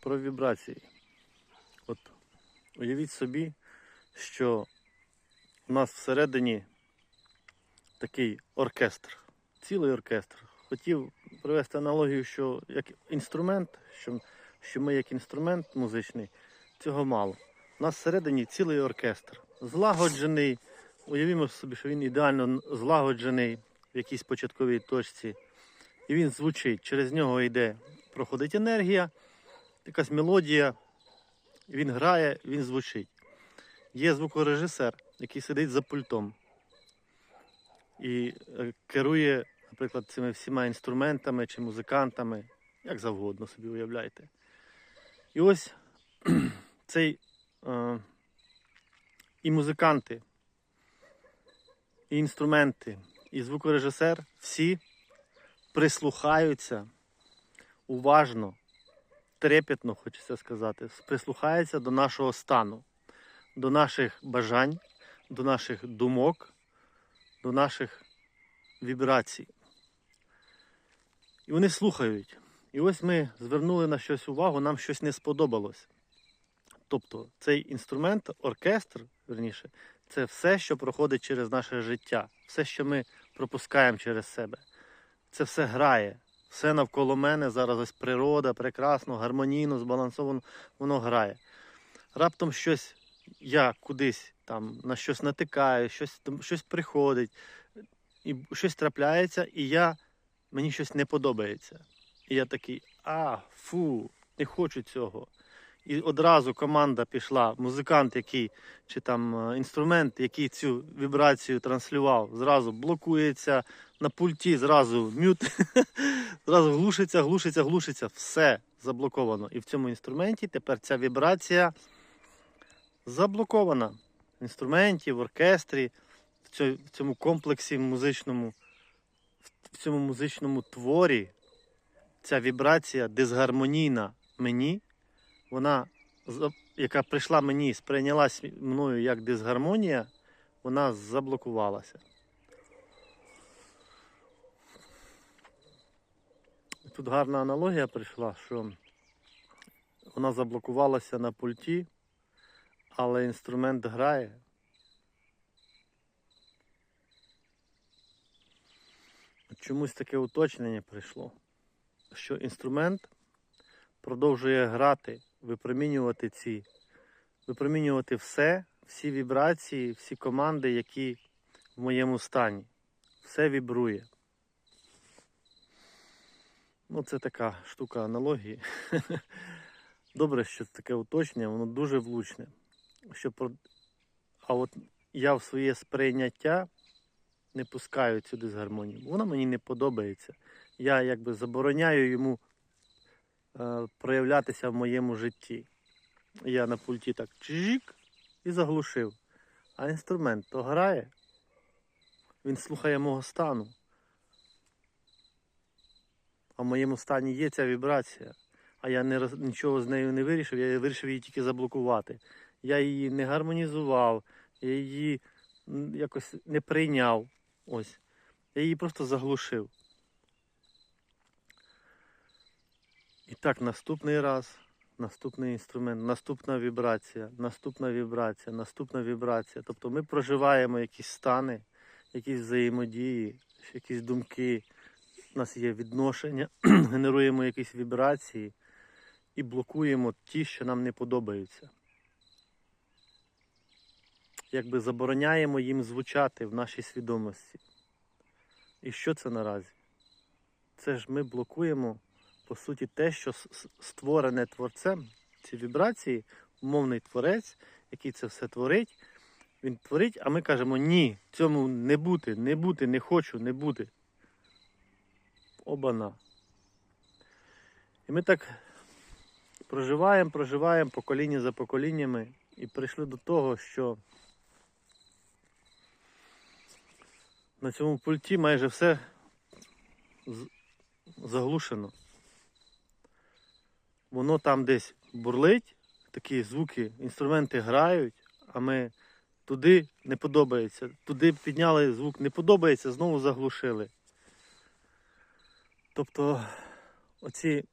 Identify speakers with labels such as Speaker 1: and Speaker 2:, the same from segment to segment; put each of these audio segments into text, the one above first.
Speaker 1: про вібрації. От уявіть собі, що у нас всередині такий оркестр, цілий оркестр. Хотів привести аналогію, що як інструмент, що, що ми як інструмент музичний, цього мало. У нас всередині цілий оркестр. Злагоджений. Уявімо собі, що він ідеально злагоджений в якійсь початковій точці. І він звучить. Через нього йде, проходить енергія, якась мелодія, він грає, він звучить. Є звукорежисер, який сидить за пультом і е, керує, наприклад, цими всіма інструментами чи музикантами, як завгодно собі уявляєте. І ось цей е, і музиканти, і інструменти, і звукорежисер всі прислухаються уважно, трепетно, хочеться сказати, прислухаються до нашого стану, до наших бажань, до наших думок, до наших вібрацій. І вони слухають. І ось ми звернули на щось увагу, нам щось не сподобалось. Тобто цей інструмент, оркестр, верніше, це все, що проходить через наше життя, все, що ми пропускаємо через себе. Це все грає. Все навколо мене зараз ось природа, прекрасно, гармонійно, збалансовано, воно грає. Раптом щось, я кудись там на щось натикаю, щось, щось приходить, і щось трапляється, і я, мені щось не подобається. І я такий, а, фу, не хочу цього. І одразу команда пішла, музикант, який чи там е, інструмент, який цю вібрацію транслював, зразу блокується на пульті, зразу мют, зразу глушиться, глушиться, глушиться, все заблоковано. І в цьому інструменті тепер ця вібрація заблокована. В інструменті, в оркестрі, в цьому комплексі музичному, в цьому музичному творі ця вібрація дисгармонійна мені, вона, яка прийшла мені, сприйнялась мною як дисгармонія, вона заблокувалася. Тут гарна аналогія прийшла, що вона заблокувалася на пульті, але інструмент грає. Чомусь таке уточнення прийшло, що інструмент продовжує грати, випромінювати ці, випромінювати все, всі вібрації, всі команди, які в моєму стані. Все вібрує. Ну, це така штука аналогії. Добре, що таке уточнення, воно дуже влучне. Що про... А от я в своє сприйняття не пускаю цю дисгармонію. Вона мені не подобається. Я якби забороняю йому е, проявлятися в моєму житті. Я на пульті так чжик і заглушив. А інструмент то грає. Він слухає мого стану. А в моєму стані є ця вібрація. А я не, нічого з нею не вирішив, я вирішив її тільки заблокувати. Я її не гармонізував, я її якось не прийняв. Ось. Я її просто заглушив. І так, наступний раз, наступний інструмент, наступна вібрація, наступна вібрація, наступна вібрація. Тобто ми проживаємо якісь стани, якісь взаємодії, якісь думки. У нас є відношення, генеруємо якісь вібрації і блокуємо ті, що нам не подобаються. Якби забороняємо їм звучати в нашій свідомості. І що це наразі? Це ж ми блокуємо, по суті, те, що створене творцем, ці вібрації, умовний творець, який це все творить, він творить, а ми кажемо ні, цьому не бути, не бути, не хочу, не бути. Обана. І ми так проживаємо, проживаємо покоління за поколіннями і прийшли до того, що на цьому пульті майже все заглушено. Воно там десь бурлить, такі звуки, інструменти грають, а ми туди не подобається. Туди підняли звук, не подобається, знову заглушили. Тобто оці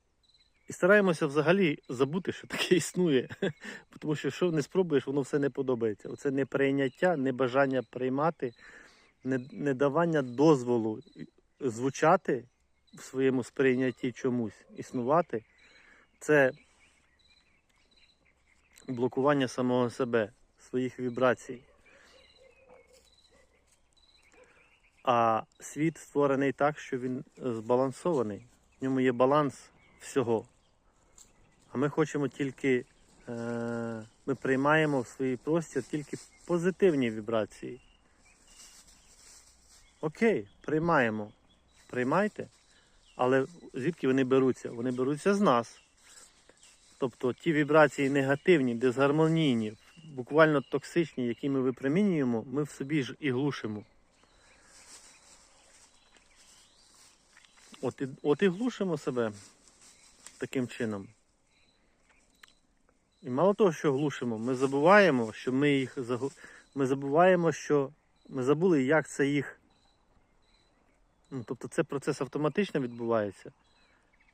Speaker 1: І стараємося взагалі забути, що таке існує. Тому що що не спробуєш, воно все не подобається. Оце неприйняття, небажання приймати, не- недавання дозволу звучати в своєму сприйнятті чомусь, існувати. Це блокування самого себе, своїх вібрацій. А світ створений так, що він е, збалансований. В ньому є баланс всього. А ми хочемо тільки, е, ми приймаємо в свій простір тільки позитивні вібрації. Окей, приймаємо. Приймайте. Але звідки вони беруться? Вони беруться з нас. Тобто ті вібрації негативні, дисгармонійні, буквально токсичні, які ми випромінюємо, ми в собі ж і глушимо. От і, от і глушимо себе таким чином. І мало того, що глушимо, ми забуваємо, що ми їх ми забуваємо, що ми забули, як це їх. Ну, тобто це процес автоматично відбувається.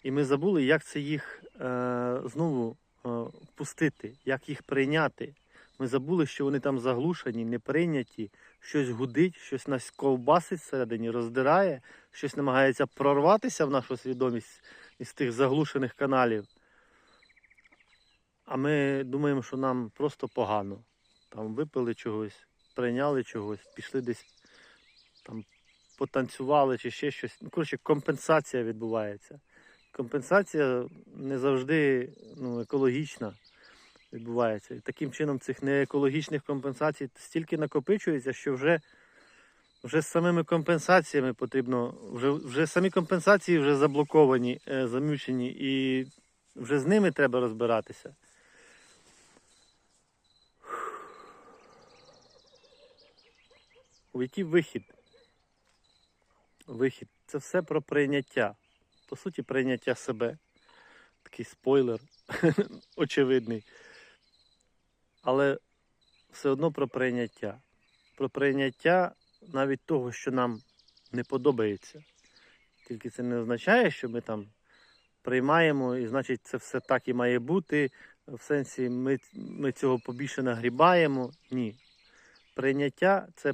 Speaker 1: І ми забули, як це їх е, знову е, пустити, як їх прийняти. Ми забули, що вони там заглушені, не прийняті, щось гудить, щось нас ковбасить всередині, роздирає, щось намагається прорватися в нашу свідомість із тих заглушених каналів. А ми думаємо, що нам просто погано. Там випили чогось, прийняли чогось, пішли десь там потанцювали чи ще щось. Ну, коротше, компенсація відбувається. Компенсація не завжди ну, екологічна відбувається. І таким чином цих неекологічних компенсацій стільки накопичується, що вже, вже з самими компенсаціями потрібно, вже, вже самі компенсації вже заблоковані, е, замючені, і вже з ними треба розбиратися. У який вихід? Вихід. Це все про прийняття. По суті, прийняття себе. Такий спойлер, очевидний. Але все одно про прийняття. Про прийняття навіть того, що нам не подобається. Тільки це не означає, що ми там приймаємо, і значить це все так і має бути. В сенсі ми, ми цього побільше нагрібаємо. Ні. Прийняття це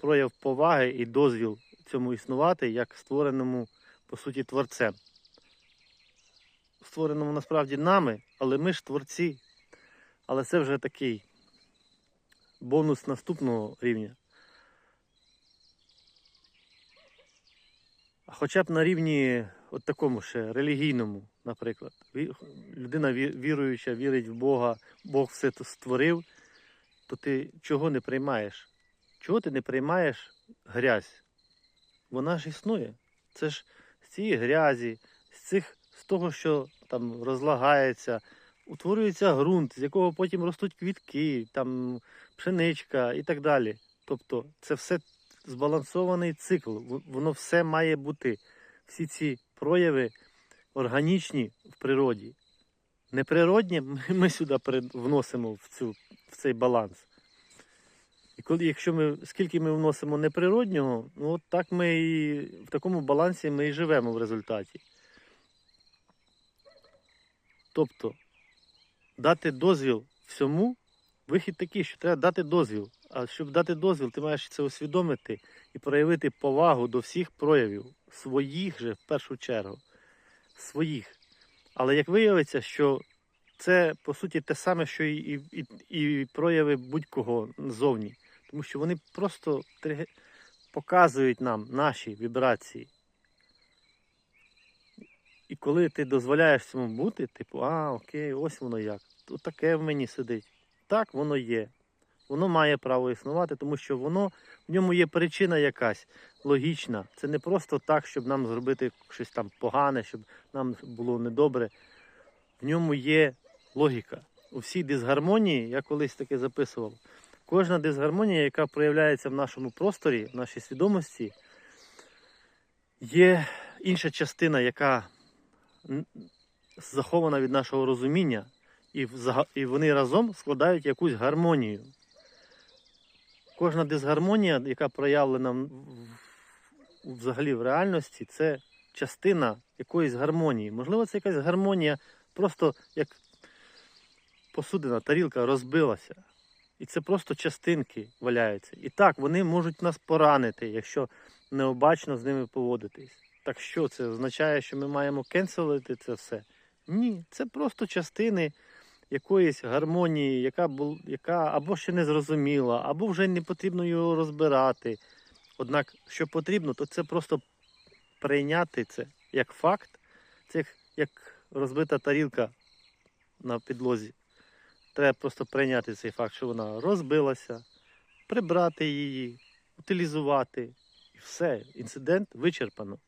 Speaker 1: прояв поваги і дозвіл цьому існувати як створеному, по суті, творцем. Створеному насправді нами, але ми ж творці. Але це вже такий бонус наступного рівня. А хоча б на рівні от такому ще релігійному, наприклад. Людина віруюча, вірить в Бога, Бог все то створив, то ти чого не приймаєш? Чого ти не приймаєш грязь? Вона ж існує. Це ж з цієї грязі, з цих, з того, що там розлагається, утворюється ґрунт, з якого потім ростуть квітки, там пшеничка і так далі. Тобто це все збалансований цикл. Воно все має бути. Всі ці прояви органічні в природі. Неприродні ми- сюди вносимо в, цю, в цей баланс. І коли, якщо ми, скільки ми вносимо неприроднього, ну от так ми і в такому балансі ми і живемо в результаті. Тобто дати дозвіл всьому, вихід такий, що треба дати дозвіл. А щоб дати дозвіл, ти маєш це усвідомити і проявити повагу до всіх проявів, своїх же в першу чергу. Своїх. Але як виявиться, що це по суті те саме, що і, і, і, прояви будь-кого ззовні. Тому що вони просто показують нам наші вібрації. І коли ти дозволяєш цьому бути, типу, а, окей, ось воно як. Тут таке в мені сидить. Так воно є. Воно має право існувати, тому що воно в ньому є причина якась логічна. Це не просто так, щоб нам зробити щось там погане, щоб нам було недобре. В ньому є логіка. У всій дисгармонії, я колись таке записував. Кожна дисгармонія, яка проявляється в нашому просторі, в нашій свідомості, є інша частина, яка захована від нашого розуміння, і, вони разом складають якусь гармонію. Кожна дисгармонія, яка проявлена взагалі в реальності, це частина якоїсь гармонії. Можливо, це якась гармонія, просто як посудина, тарілка розбилася. І це просто частинки валяються. І так, вони можуть нас поранити, якщо необачно з ними поводитись. Так що це означає, що ми маємо кенселити це все? Ні, це просто частини якоїсь гармонії, яка бу, яка або ще не зрозуміла, або вже не потрібно його розбирати. Однак, що потрібно, то це просто прийняти це як факт, це як, розбита тарілка на підлозі. Треба просто прийняти цей факт, що вона розбилася, прибрати її, утилізувати. І все, інцидент вичерпано.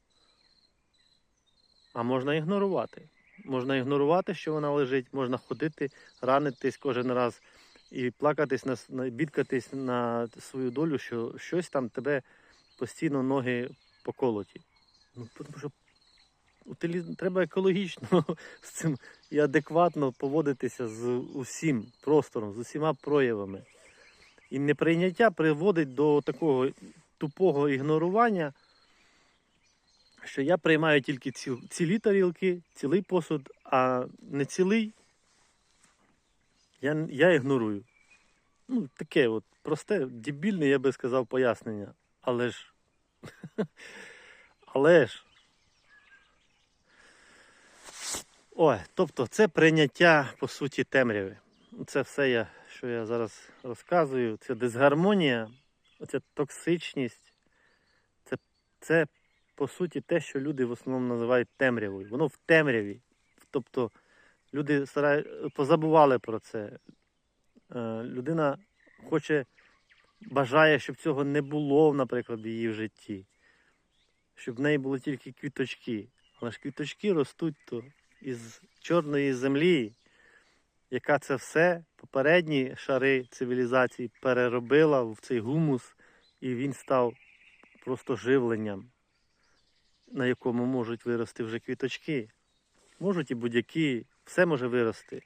Speaker 1: А можна ігнорувати. Можна ігнорувати, що вона лежить, можна ходити, ранитись кожен раз і плакатись, на, бідкатись на свою долю, що щось там тебе постійно ноги поколоті. Ну, тому що треба екологічно з цим і адекватно поводитися з усім простором, з усіма проявами. І неприйняття приводить до такого тупого ігнорування, що я приймаю тільки ці, цілі тарілки, цілий посуд, а не цілий я, я ігнорую. Ну, таке от просте, дебільне, я би сказав, пояснення. Але ж. Але ж. Ой, тобто це прийняття, по суті, темряви. Це все, я, що я зараз розказую. Це дисгармонія, оця токсичність. Це, це, по суті, те, що люди в основному називають темрявою. Воно в темряві. Тобто люди старають, позабували про це. Е, людина хоче, бажає, щоб цього не було, наприклад, в її в житті. Щоб в неї були тільки квіточки. Але ж квіточки ростуть то із чорної землі, яка це все попередні шари цивілізації переробила в цей гумус, і він став просто живленням, на якому можуть вирости вже квіточки. Можуть і будь-які, все може вирости.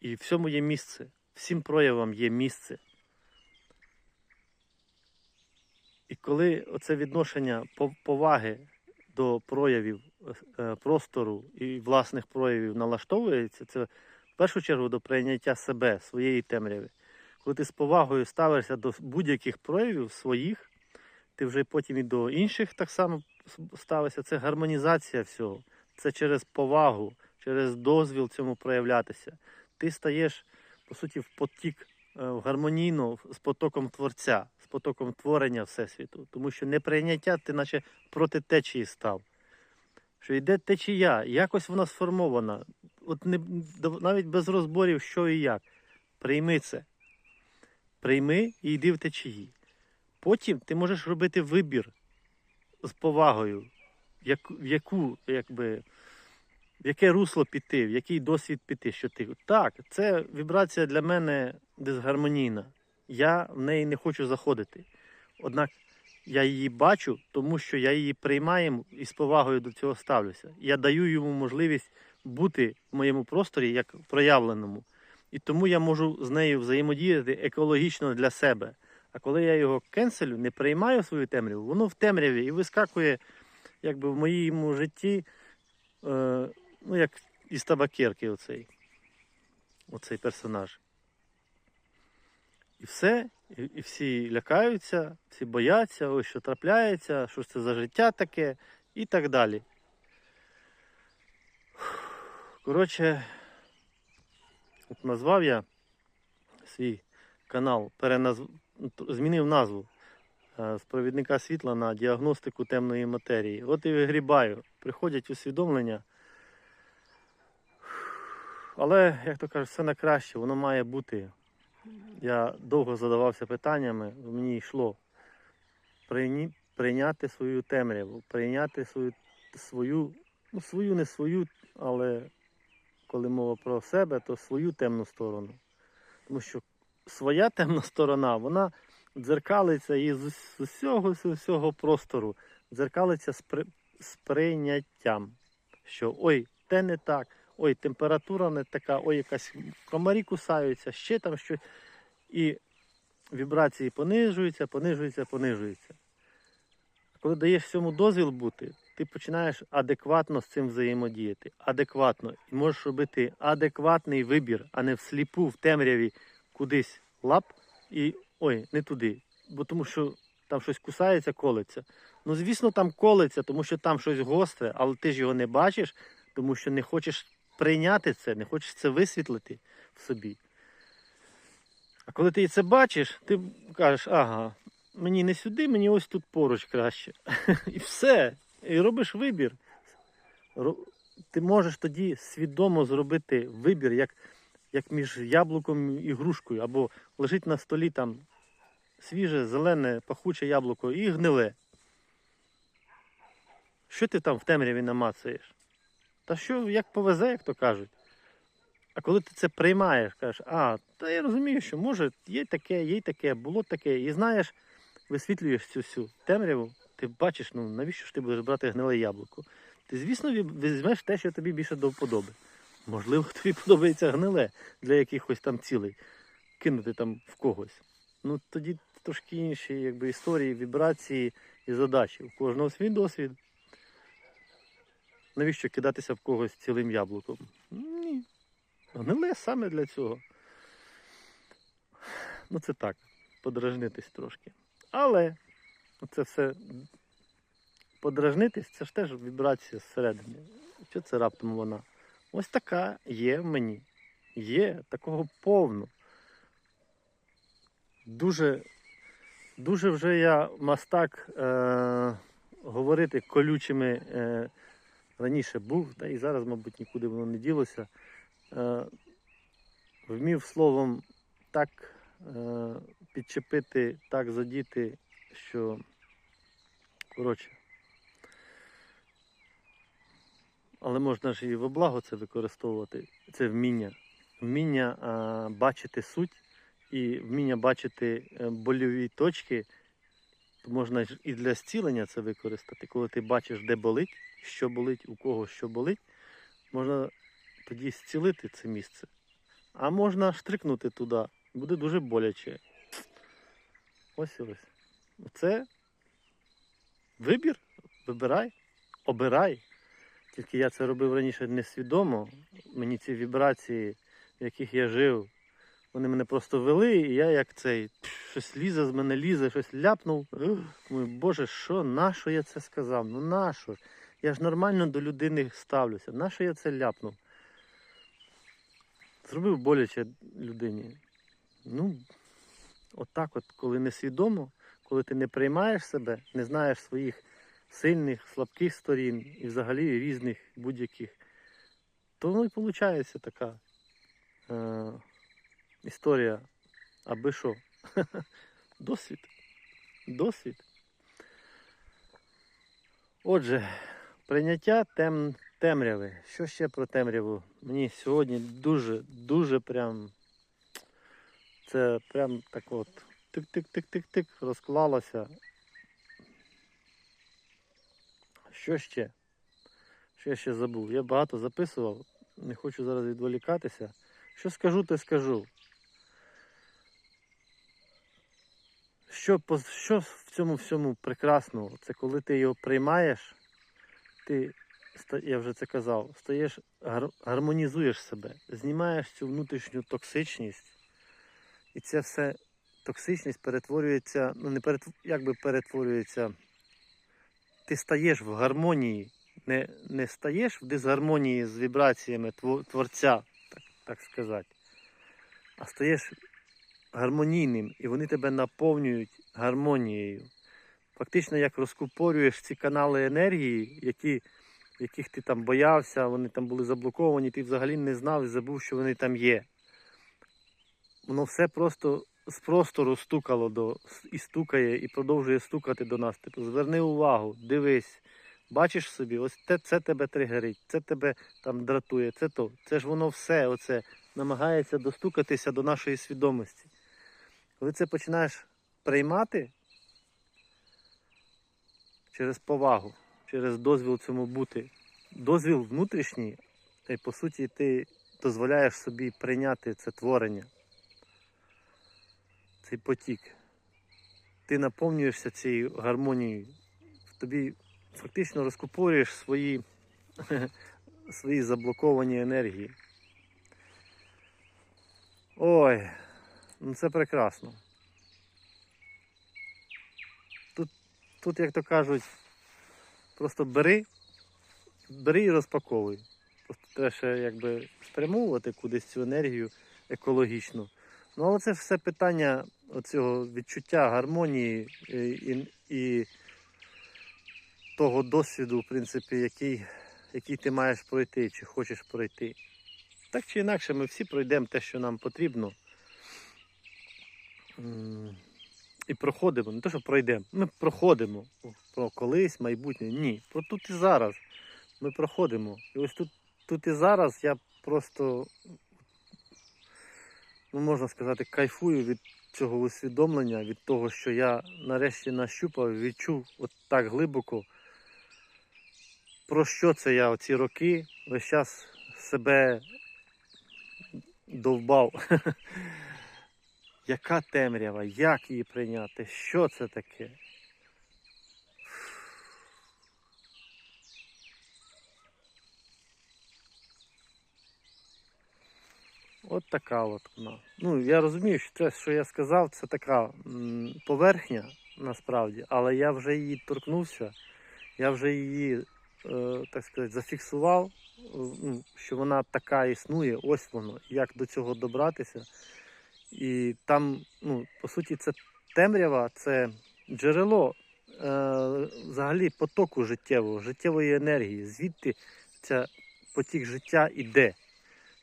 Speaker 1: І всьому є місце, всім проявам є місце. І коли оце відношення поваги до проявів е, простору і власних проявів налаштовується, це в першу чергу до прийняття себе, своєї темряви. Коли ти з повагою ставишся до будь-яких проявів своїх, ти вже потім і до інших так само ставишся. Це гармонізація всього. Це через повагу, через дозвіл цьому проявлятися. Ти стаєш, по суті, в потік е, гармонійно з потоком творця, з потоком творення Всесвіту. Тому що неприйняття ти наче проти течії став. Що йде течія, якось вона сформована. От не, навіть без розборів, що і як. Прийми це. Прийми і йди в течії. Потім ти можеш робити вибір з повагою, як, в яку, якби, в яке русло піти, в який досвід піти, що ти. Так, це вібрація для мене дисгармонійна. Я в неї не хочу заходити. Однак я її бачу, тому що я її приймаю і з повагою до цього ставлюся. Я даю йому можливість бути в моєму просторі як проявленому. І тому я можу з нею взаємодіяти екологічно для себе. А коли я його кенселю, не приймаю свою темряву, воно в темряві і вискакує якби в моєму житті, е, ну як із табакерки оцей, оцей персонаж. І все, і, і всі лякаються, всі бояться, ось що трапляється, що ж це за життя таке, і так далі. Коротше, от назвав я свій канал, переназв... змінив назву е, з провідника світла на діагностику темної матерії. От і вигрібаю. Приходять усвідомлення. Але, як то кажуть, все на краще, воно має бути. Я довго задавався питаннями, мені йшло прийняти свою темряву, прийняти свою, свою, ну свою, не свою, але коли мова про себе, то свою темну сторону. Тому що своя темна сторона, вона дзеркалиться і з усього, з усього простору, дзеркалиться з, при, з прийняттям. Що ой, те не так, ой, температура не така, ой, якась комарі кусаються, ще там щось. І вібрації понижуються, понижуються, понижуються. Коли даєш всьому дозвіл бути, ти починаєш адекватно з цим взаємодіяти. Адекватно. І можеш робити адекватний вибір, а не всліпу, в темряві кудись лап і ой, не туди. Бо тому що там щось кусається, колеться. Ну, звісно, там колеться, тому що там щось гостре, але ти ж його не бачиш, тому що не хочеш прийняти це, не хочеш це висвітлити в собі. А коли ти це бачиш, ти кажеш, ага, мені не сюди, мені ось тут поруч краще. І все. І робиш вибір. Ти можеш тоді свідомо зробити вибір, як, як між яблуком і грушкою, або лежить на столі там свіже, зелене, пахуче яблуко і гниле. Що ти там в темряві намацаєш? Та що, як повезе, як то кажуть. А коли ти це приймаєш, кажеш, а, та я розумію, що може є таке, є таке, було таке. І знаєш, висвітлюєш цю всю темряву, ти бачиш, ну навіщо ж ти будеш брати гниле яблуко? Ти, звісно, візьмеш те, що тобі більше до вподоби. Можливо, тобі подобається гниле для якихось там цілей, кинути там в когось. Ну тоді трошки інші якби, історії, вібрації і задачі. У кожного свій досвід. Навіщо кидатися в когось цілим яблуком? Ні. Гниле саме для цього. Ну, це так, подражнитись трошки. Але це все подражнитись, це ж теж вібрація зсередини. Що це раптом вона? Ось така є в мені. Є, такого повно. Дуже, дуже вже я мастак е, говорити колючими. Е, раніше був, та і зараз, мабуть, нікуди воно не ділося. Е, вмів словом так е, підчепити, так задіти, що коротше. Але можна ж і во благо це використовувати. Це вміння. Вміння а, бачити суть і вміння бачити е, больові точки. То можна ж і для зцілення це використати. Коли ти бачиш, де болить, що болить, у кого що болить, можна тоді зцілити це місце. А можна штрикнути туди. Буде дуже боляче. Ось ось. Це вибір. Вибирай, обирай. Тільки я це робив раніше несвідомо. Мені ці вібрації, в яких я жив, вони мене просто вели, і я як цей щось лізе з мене лізе, щось ляпнув. Думаю, Боже, що, нащо я це сказав? Ну нащо? Я ж нормально до людини ставлюся. Нащо я це ляпнув? Зробив боляче людині. Ну, отак от, коли несвідомо, коли ти не приймаєш себе, не знаєш своїх сильних, слабких сторін і взагалі різних будь-яких, то воно і виходить така е, історія, аби що. Досвід. Досвід. Отже, прийняття тем, темряви. Що ще про темряву? Мені сьогодні дуже, дуже прям. Це прям так от тик-тик-тик-тик-тик розклалося. Що ще? Що я ще забув? Я багато записував, не хочу зараз відволікатися. Що скажу, те скажу. Що, що в цьому всьому прекрасного? Це коли ти його приймаєш, ти, я вже це казав, стаєш, гар- гармонізуєш себе, знімаєш цю внутрішню токсичність, і ця все токсичність перетворюється, ну не перетв... як би перетворюється, ти стаєш в гармонії, не, не стаєш в дисгармонії з вібраціями творця, так, так сказати, а стаєш гармонійним, і вони тебе наповнюють гармонією. Фактично, як розкупорюєш ці канали енергії, які, яких ти там боявся, вони там були заблоковані, ти взагалі не знав і забув, що вони там є. Воно все просто з простору стукало до, і стукає, і продовжує стукати до нас. Типу, зверни увагу, дивись, бачиш собі, ось те, це тебе тригерить, це тебе там дратує, це то. Це ж воно все оце намагається достукатися до нашої свідомості. Коли це починаєш приймати через повагу, через дозвіл цьому бути, дозвіл внутрішній, і по суті ти дозволяєш собі прийняти це творення, цей потік. Ти наповнюєшся цією гармонією тобі фактично розкупорюєш свої, свої заблоковані енергії. Ой, ну це прекрасно. Тут, тут, як то кажуть, просто бери, бери і розпаковуй. Просто треба ще якби спрямовувати кудись цю енергію екологічну. Ну, але це все питання оцього відчуття гармонії і, і, і того досвіду, в принципі, який, який ти маєш пройти чи хочеш пройти. Так чи інакше, ми всі пройдемо те, що нам потрібно. І проходимо. Не те, що пройдемо. Ми проходимо про колись, майбутнє. Ні. Про тут і зараз. Ми проходимо. І ось тут, тут і зараз я просто, ну можна сказати, кайфую від цього усвідомлення, від того, що я нарешті нащупав, відчув от так глибоко, про що це я оці роки весь час себе довбав. Яка темрява, як її прийняти? Що це таке? От така от вона. Ну, я розумію, що те, що я сказав, це така поверхня насправді, але я вже її торкнувся, я вже її, е, так сказати, зафіксував, ну, що вона така існує, ось воно, як до цього добратися. І там, ну, по суті, це темрява, це джерело е, взагалі потоку життєвого, життєвої енергії. Звідти ця потік життя іде.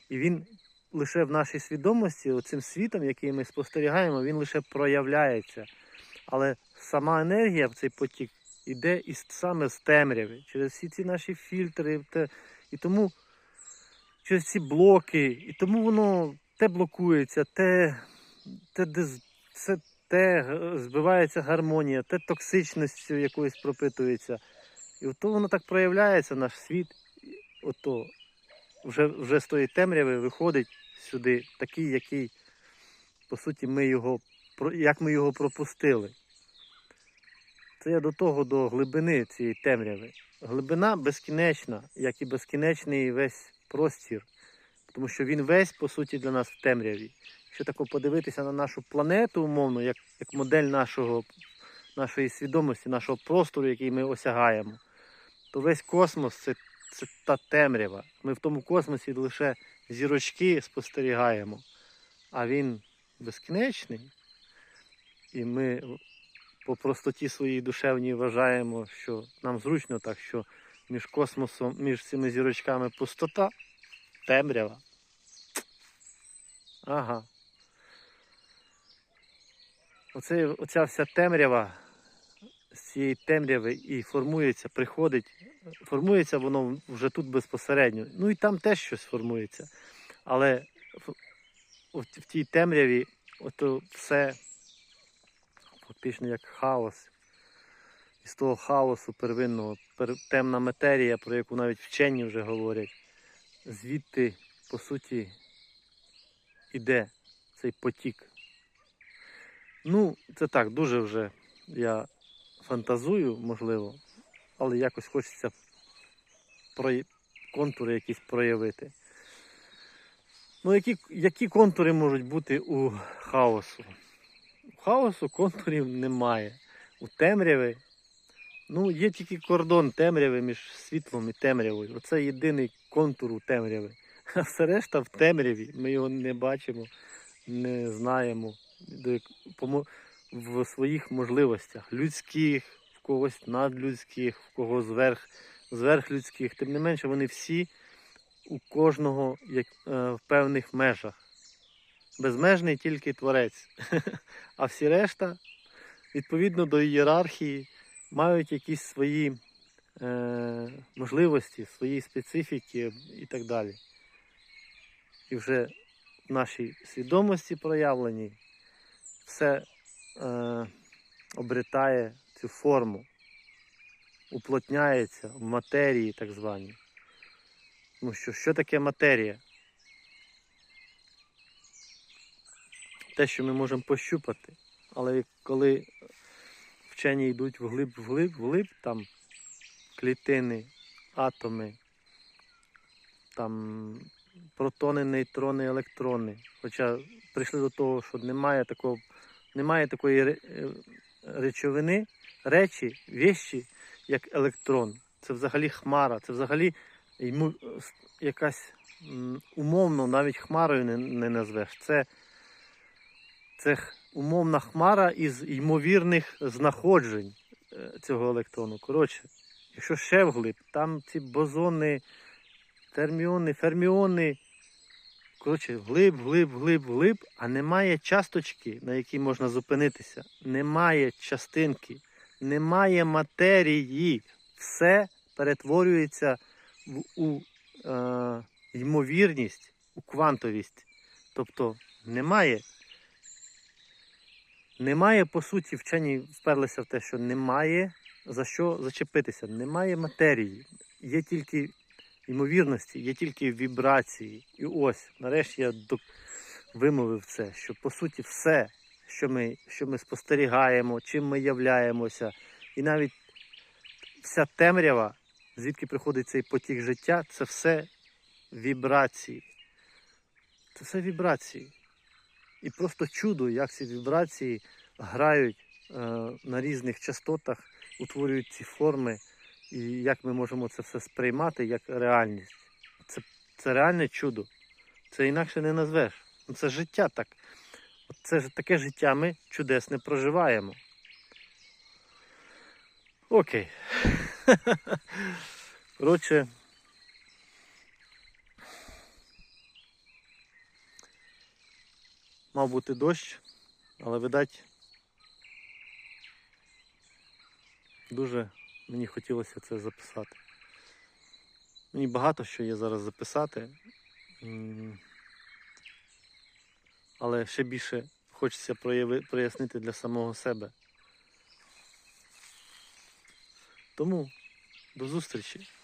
Speaker 1: І він лише в нашій свідомості, оцим світом, який ми спостерігаємо, він лише проявляється. Але сама енергія в цей потік іде із, саме з темряви, через всі ці наші фільтри. І тому через ці блоки, і тому воно те блокується, те, те, це, те е, збивається гармонія, те токсичністю якоюсь пропитується. І ото воно так проявляється, наш світ. Ото вже, вже з тої темряви виходить сюди такий, який, по суті, ми його, як ми його пропустили. Це я до того, до глибини цієї темряви. Глибина безкінечна, як і безкінечний весь простір. Тому що він весь, по суті, для нас в темряві. Якщо тако подивитися на нашу планету, умовно, як, як модель нашого, нашої свідомості, нашого простору, який ми осягаємо, то весь космос це, це та темрява. Ми в тому космосі лише зірочки спостерігаємо, а він безкінечний. І ми по простоті своїй душевній вважаємо, що нам зручно так, що між космосом, між цими зірочками пустота, темрява. Ага. Оце, оця вся темрява, з цієї темряви і формується, приходить, формується воно вже тут безпосередньо. Ну і там теж щось формується. Але в, в тій темряві ото все фактично як хаос. І з того хаосу первинного, темна матерія, про яку навіть вчені вже говорять, звідти, по суті, іде цей потік. Ну, це так, дуже вже я фантазую, можливо, але якось хочеться контури якісь проявити. Ну, які, які контури можуть бути у хаосу? У хаосу контурів немає. У темряви. Ну, є тільки кордон темряви між світлом і темрявою. Оце єдиний контур у темряви. А все решта в темряві. Ми його не бачимо, не знаємо в своїх можливостях. Людських, в когось надлюдських, в когось зверх, зверхлюдських. Тим не менше, вони всі у кожного як, е, в певних межах. Безмежний тільки творець. А всі решта, відповідно до ієрархії, мають якісь свої е, можливості, свої специфіки і так далі. І вже в нашій свідомості проявленій все е, обретає цю форму, уплотняється в матерії так званій. Тому що що таке матерія? Те, що ми можемо пощупати, але коли вчені йдуть вглиб, вглиб, вглиб, там клітини, атоми, там протони, нейтрони, електрони. Хоча прийшли до того, що немає такого, немає такої е, речовини, речі, вещі, як електрон. Це взагалі хмара, це взагалі якась умовно навіть хмарою не, не назвеш. Це, це умовна хмара із ймовірних знаходжень е, цього електрону. Коротше, якщо ще вглиб, там ці бозони, терміони, ферміони. Коротше, вглиб, вглиб, вглиб, вглиб, а немає часточки, на якій можна зупинитися. Немає частинки, немає матерії. Все перетворюється в, у е, ймовірність, у квантовість. Тобто немає. Немає, по суті, вчені вперлися в те, що немає за що зачепитися, немає матерії, є тільки ймовірності, є тільки вібрації. І ось, нарешті я вимовив це, що по суті все, що ми, що ми спостерігаємо, чим ми являємося, і навіть вся темрява, звідки приходить цей потік життя, це все вібрації. Це все вібрації. І просто чудо, як ці вібрації грають е, на різних частотах, утворюють ці форми, і як ми можемо це все сприймати як реальність. Це, це реальне чудо. Це інакше не назвеш. Ну, Це життя так. Це таке життя ми чудесне проживаємо. Окей. Коротше. Мав бути дощ, але видать. Дуже мені хотілося це записати. Мені багато що є зараз записати. Але ще більше хочеться прояви, прояснити для самого себе. Тому до зустрічі.